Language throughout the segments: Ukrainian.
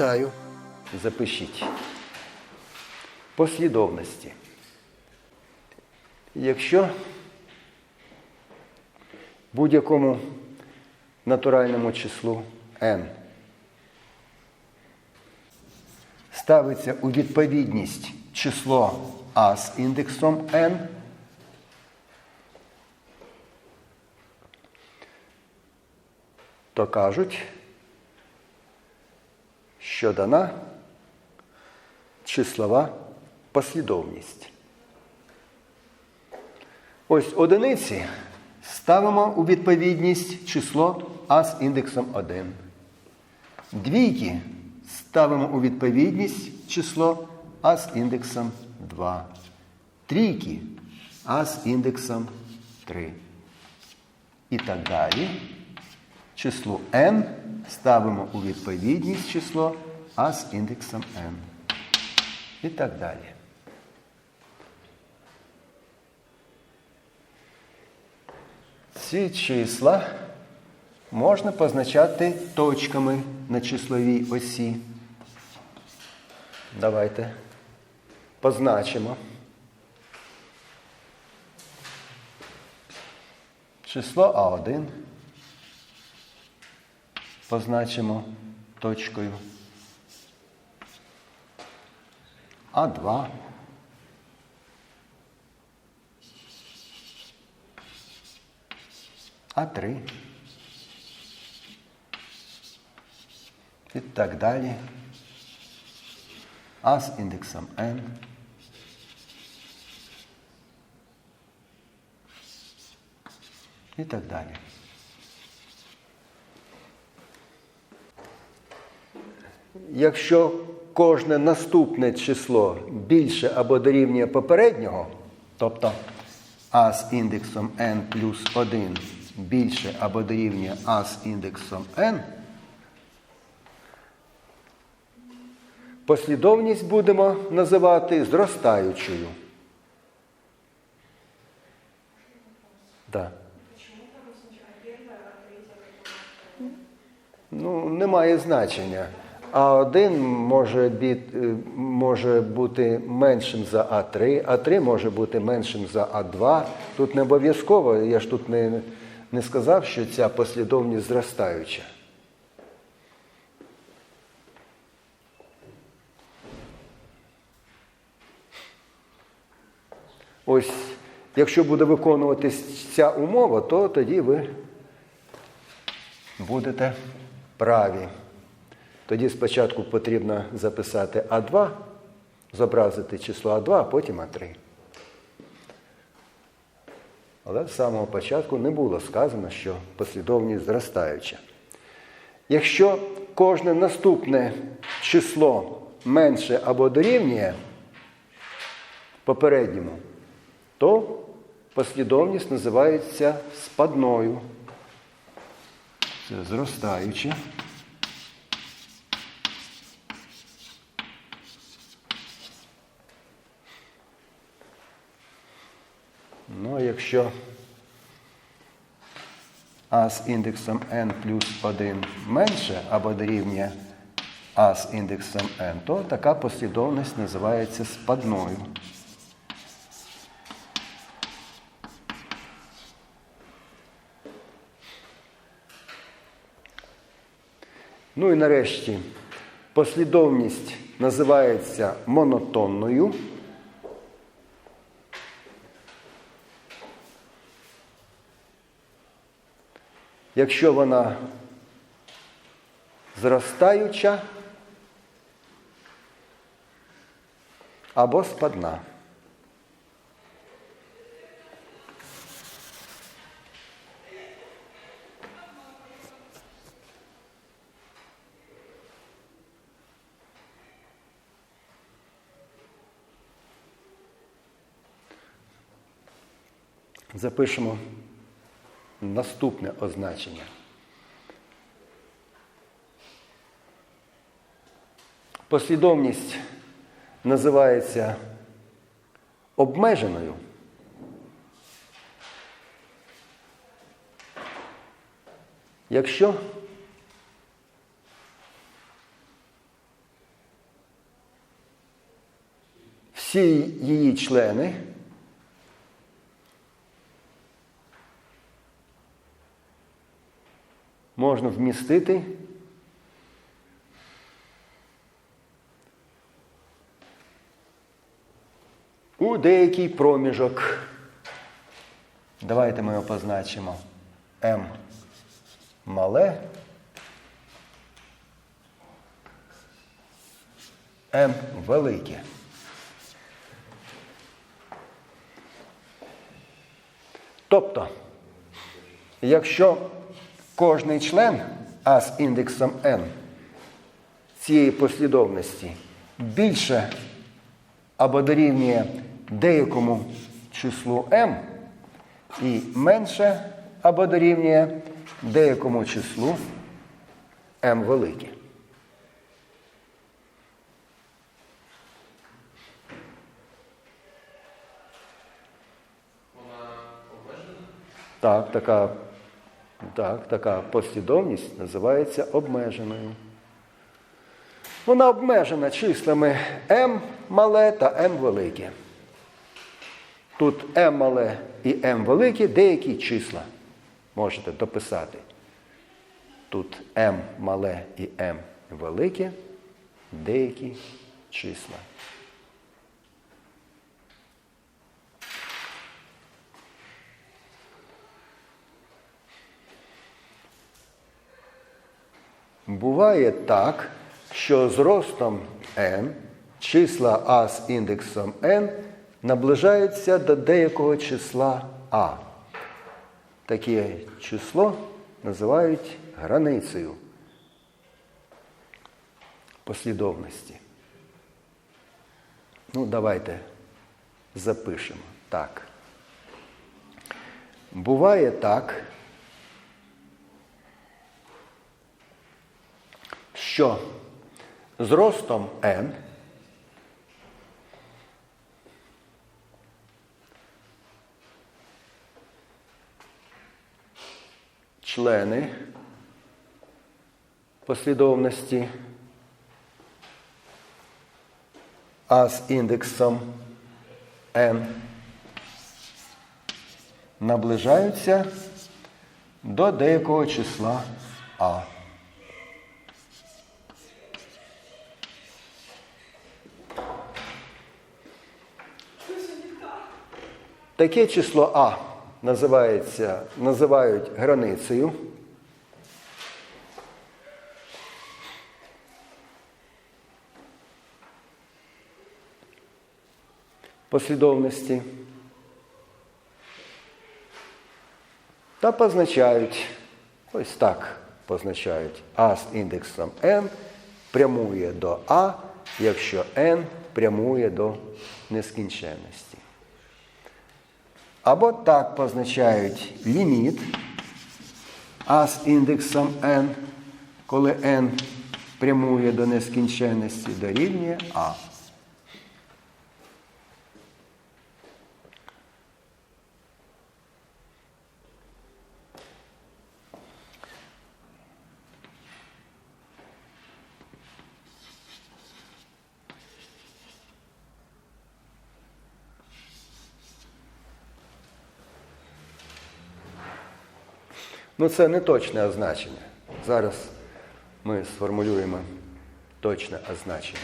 Пам'ятаю. Запишіть. Послідовності. Якщо будь-якому натуральному числу n ставиться у відповідність число А з індексом n, то кажуть, що дана числова послідовність. Ось одиниці ставимо у відповідність число А з індексом 1. Двійки ставимо у відповідність число А з індексом 2. Трійки А з індексом 3. І так далі. Число n ставимо у відповідність число А з індексом n. І так далі. Ці числа можна позначати точками на числовій осі. Давайте позначимо. Число А1 позначимо точкою. А2. А3. І так далі. А з індексом n. І так далі. Якщо кожне наступне число більше або дорівнює попереднього, тобто а з індексом n плюс 1 більше або дорівнює а з індексом n, послідовність будемо називати зростаючою. Да. Ну, немає значення. А1 може, е, може бути меншим за А3, А3 може бути меншим за А2. Тут не обов'язково, я ж тут не, не сказав, що ця послідовність зростаюча. Ось, якщо буде виконуватись ця умова, то тоді ви будете праві. Тоді спочатку потрібно записати А2, зобразити число А2, а потім А3. Але з самого початку не було сказано, що послідовність зростаюча. Якщо кожне наступне число менше або дорівнює попередньому, то послідовність називається спадною. Це зростаюче. Ну, а якщо а з індексом n плюс 1 менше або дорівнює а з індексом n, то така послідовність називається спадною. Ну і нарешті послідовність називається монотонною. Якщо вона зростаюча або спадна. Запишемо наступне означення. Послідовність називається обмеженою. Якщо всі її члени можна вмістити у деякий проміжок. Давайте ми його позначимо М мале, М велике. Тобто, якщо кожний член А з індексом n цієї послідовності більше або дорівнює деякому числу m і менше або дорівнює деякому числу m велике. Так, така, так, така послідовність називається обмеженою. Вона обмежена числами m мале та m велике. Тут m мале і m велике деякі числа. Можете дописати. Тут m мале і m велике деякі числа. Буває так, що з ростом n числа А з індексом n наближаються до деякого числа А. Таке число називають границею послідовності. Ну, давайте запишемо так. Буває так, що? З ростом n. Члени послідовності. А з індексом n наближаються до деякого числа А. Таке число А називається, називають границею. Послідовності та позначають, ось так позначають А з індексом n прямує до А, якщо n прямує до нескінченності. Або так позначають ліміт А з індексом n, коли n прямує до нескінченності, дорівнює А. Ну, це не точне означення. Зараз ми сформулюємо точне означення.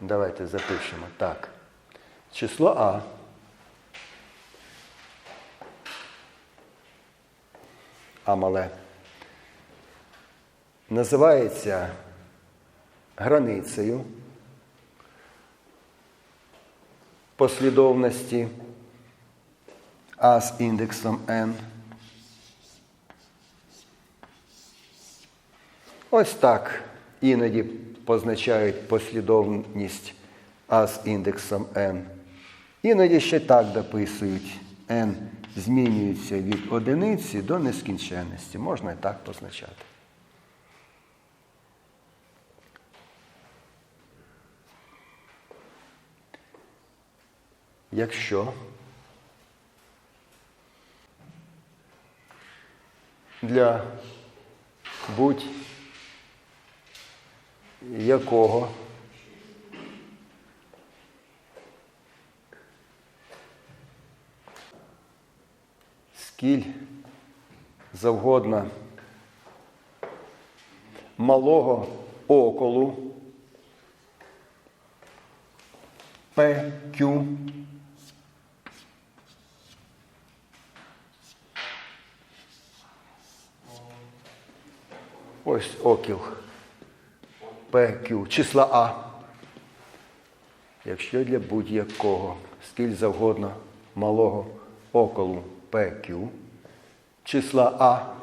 Давайте запишемо. Так. Число А. А мале. Називається границею послідовності А з індексом n. Ось так іноді позначають послідовність А з індексом n. Іноді ще так дописують. n змінюється від одиниці до нескінченності. Можна і так позначати. Якщо для будь-якого скіль завгодно малого околу PQ Ось окіл PQ, числа А. Якщо для будь-якого скіль завгодно малого околу PQ, числа А.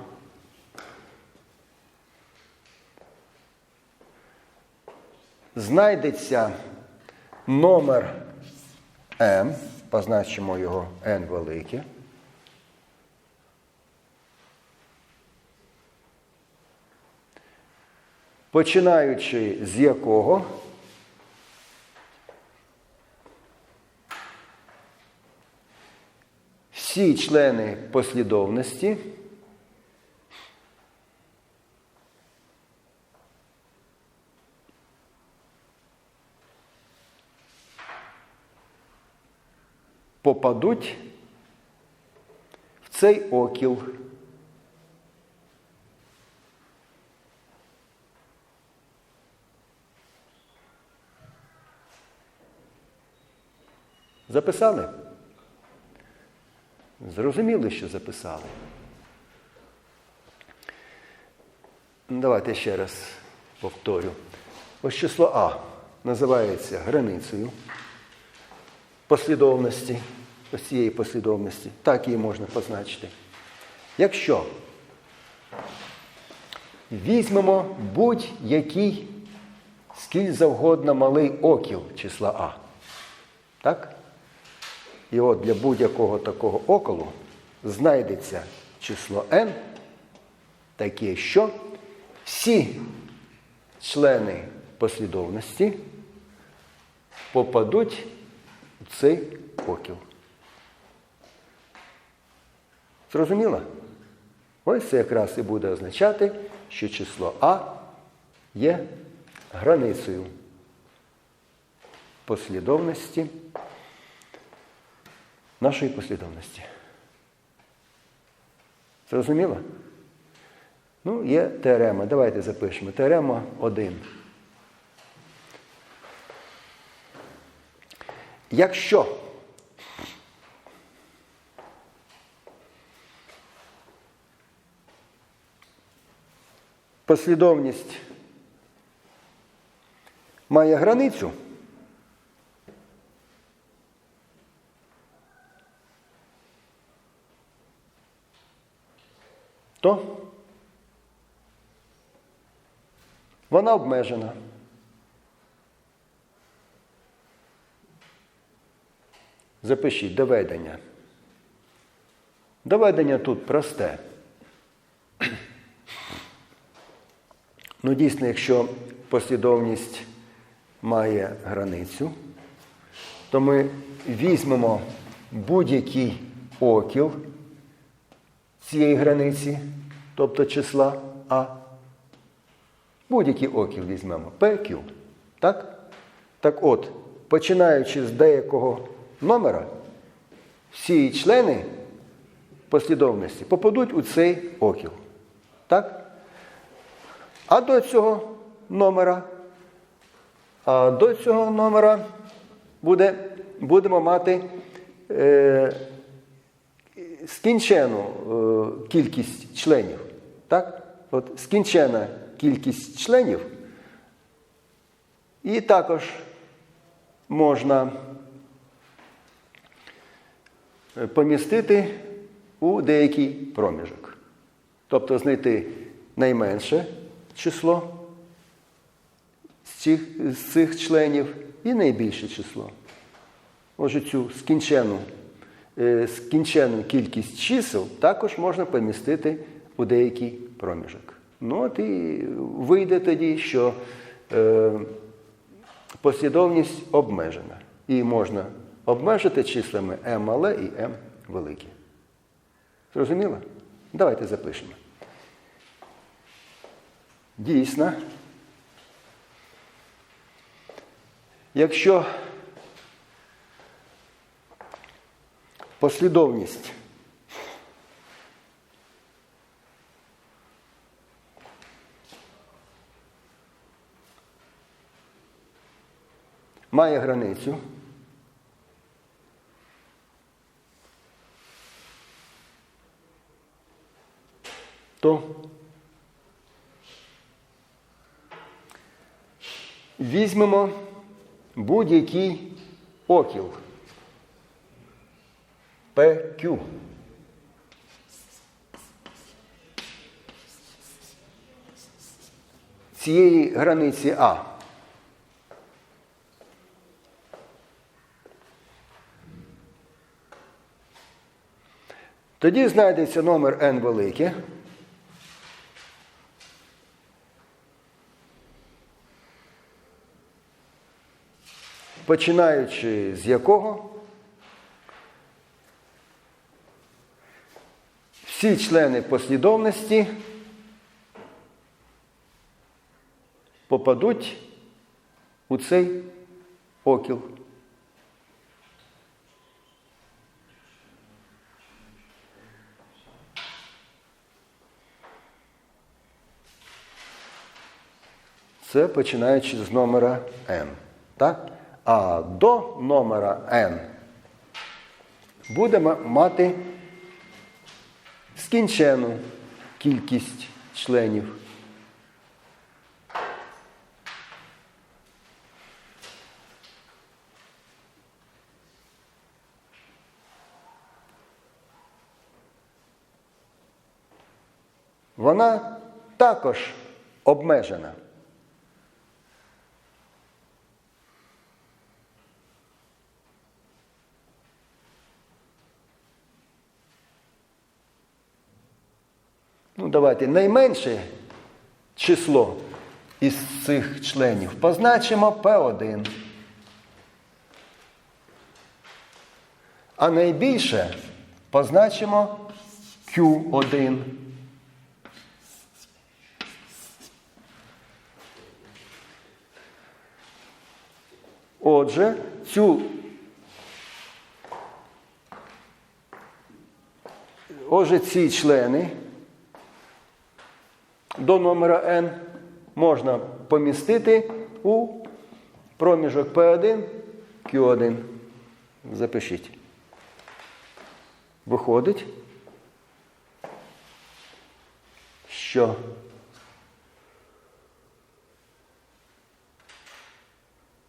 Знайдеться номер М, позначимо його N велике. Починаючи з якого всі члени послідовності попадуть в цей окіл. Записали? Зрозуміли, що записали. Ну, Давайте ще раз повторю. Ось число А називається границею послідовності, ось цієї послідовності. Так її можна позначити. Якщо візьмемо будь-який скіль завгодно малий окіл числа А. Так? І от для будь-якого такого околу знайдеться число n, таке, що всі члени послідовності попадуть в цей окіл. Зрозуміло? Ось це якраз і буде означати, що число А є границею послідовності нашої послідовності. Зрозуміло? Ну, є теорема. Давайте запишемо. Теорема 1. Якщо послідовність має границю, то вона обмежена. Запишіть доведення. Доведення тут просте. Ну, дійсно, якщо послідовність має границю, то ми візьмемо будь-який окіл цієї границі, тобто числа А. Будь-який окіл візьмемо PQ. Так? Так от, починаючи з деякого номера, всі члени послідовності попадуть у цей окіл. Так? А до цього номера, а до цього номера буде, будемо мати е, скінчену е, кількість членів. Так? От скінчена кількість членів. І також можна е, помістити у деякий проміжок. Тобто знайти найменше число з цих, з цих членів і найбільше число. Отже, цю скінчену, скінчену кількість чисел також можна помістити у деякий проміжок. Ну от і вийде тоді, що е, послідовність обмежена. І можна обмежити числами m мале і m велике. Зрозуміло? Давайте запишемо. дійсна. Якщо послідовність. Має границю, то. Візьмемо будь-який окіл PQ. Цієї границі А. Тоді знайдеться номер n велике. Починаючи з якого всі члени послідовності попадуть у цей окіл. Це починаючи з номера n. Так? А до номера n будемо мати скінчену кількість членів. Вона також обмежена. Давайте найменше число із цих членів позначимо P1. А найбільше позначимо Q1. Отже, цю Отже, ці члени до номера n можна помістити у проміжок P1, Q1. Запишіть. Виходить, що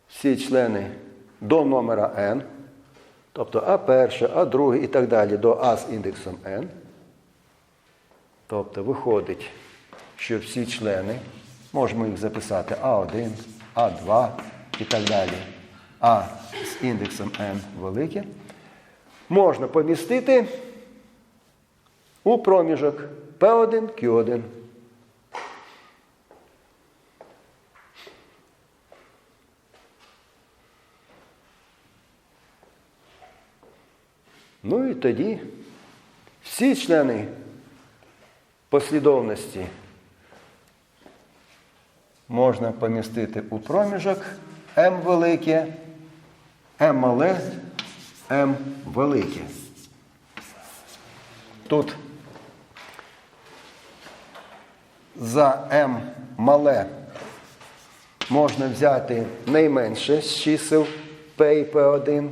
всі члени до номера n, тобто А1, А2 і так далі до А з індексом n, тобто виходить, що всі члени, можемо їх записати А1, А2 і так далі, А з індексом n велике, можна помістити у проміжок P1, Q1. Ну і тоді всі члени послідовності можна помістити у проміжок М велике, М мале, М велике. Тут за М мале можна взяти найменше з чисел P і P1.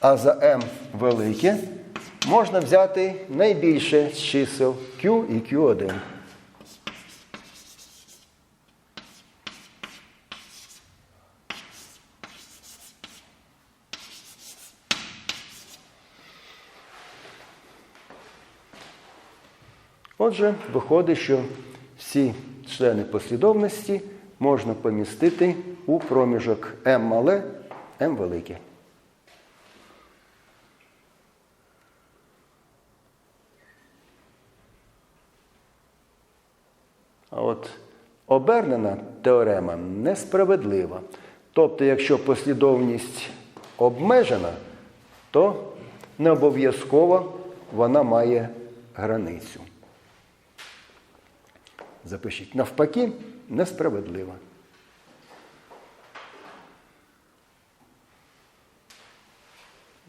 А за m велике можна взяти найбільше з чисел Q і Q1. Отже, виходить, що всі члени послідовності можна помістити у проміжок m мале, m велике. А от обернена теорема несправедлива, Тобто, якщо послідовність обмежена, то не обов'язково вона має границю. Запишіть. Навпаки, несправедлива.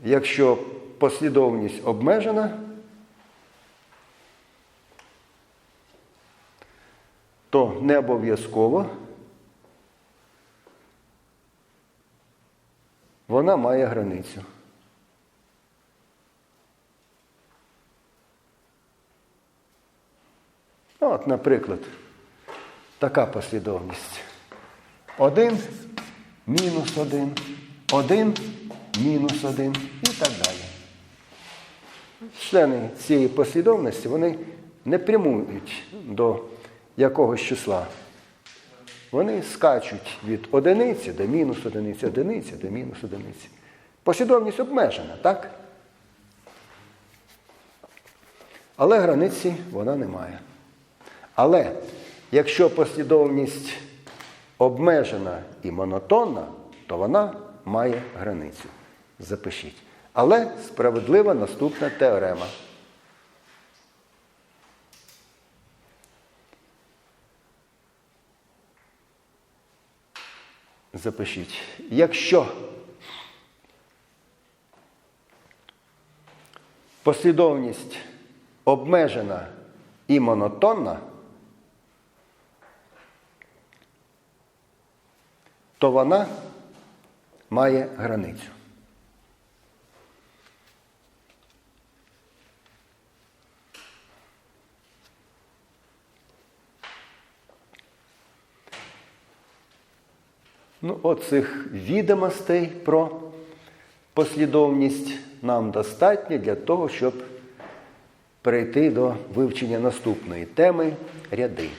Якщо послідовність обмежена, то не обов'язково вона має границю. Ну, От, наприклад, така послідовність. Один мінус один, один мінус один і так далі. Члени цієї послідовності вони не прямують до якогось числа. Вони скачуть від одиниці до мінус одиниці, одиниці до мінус одиниці. Послідовність обмежена, так? Але границі вона не має. Але якщо послідовність обмежена і монотонна, то вона має границю. Запишіть. Але справедлива наступна теорема. Запишіть. Якщо послідовність обмежена і монотонна, то вона має границю. Ну, оцих відомостей про послідовність нам достатньо для того, щоб перейти до вивчення наступної теми ряди.